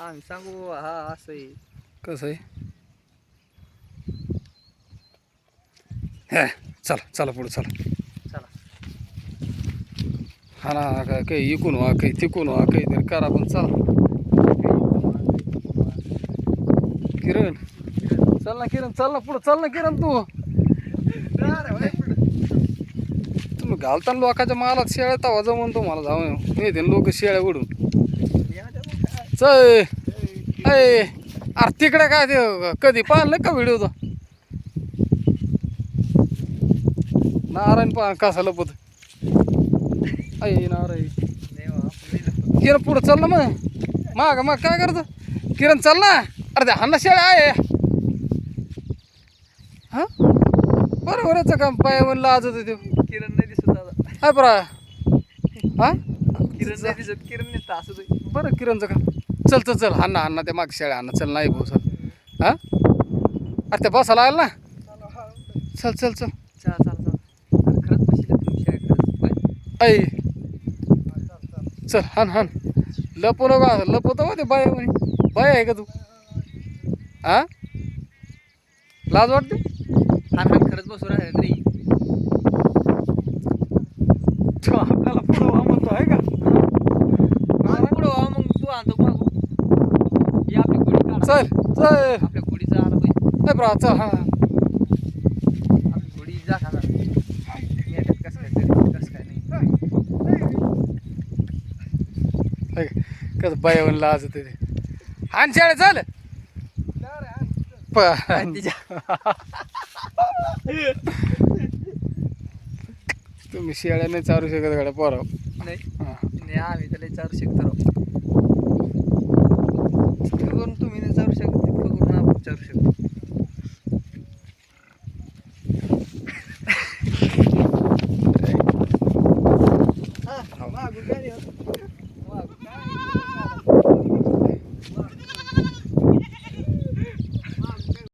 आम्ही सांगू हा असं आहे कसं आहे? हे चला चला पुढे चला. चला. हा ना काय काही इकून व्हा काही तिकून व्हा काहीतरी करा पण चला. किरण. चल ना किरण चल ना पुढं चल ना किरण तू. तुम्ही घालताना लोकांच्या मालात शेळ्या तवा जमून तुम्हाला जाऊन येते लोक शेळ्या उडून. अय अरे तिकडे काय ते कधी पाहिलं का व्हिडिओ तो? नारायण पा कसा लपत अय नारायण. हो. किरण पुढं चल ना मग. माग मग काय करतो? किरण चल ना. अरे ते हाना शेळ्या आहे. हा? बरोबर याचं काम पायावर लाजत होते किरण नाही दिसत दादा. हाय बरा. हा? किरण नाही दिसत किरण नाही असं. बरं किरणचं काम. चल चल चल हाना हाना त्या माग शेळ्या हाना चल नाही भाऊ चल. हा? अरे त्या बसायला आलं ना? चल चल चल. चला चला चला. अरे खरंच बसले तुम्ही शाळेत खरंच. पाय. ऐ चल हान हान लपू नको लपवतो हो ते बाय म्हणे. बाय आहे का तू? हा? लाज वाटते? हान खरंच बसू राहिले तरी तो आपल्याला पुढं व्हा म्हणतो आहे का मग पुढं व्हा, मग तू आणतो मागू ही आपली गुढी काढा चल चल. आपल्या गुढीचा आला पाहिजे ए ब्रा चल हा. आपली गुढी जा कसं काय तरी, कसं काय नाही. कसं लाज ते. हान शाळे चल. तुम्ही शेळ्या नाही चालू शकत गाड्या पोराव. नाही. नाही आम्ही त्याला विचारू शकतो राव. जितकं करून तुम्ही नाही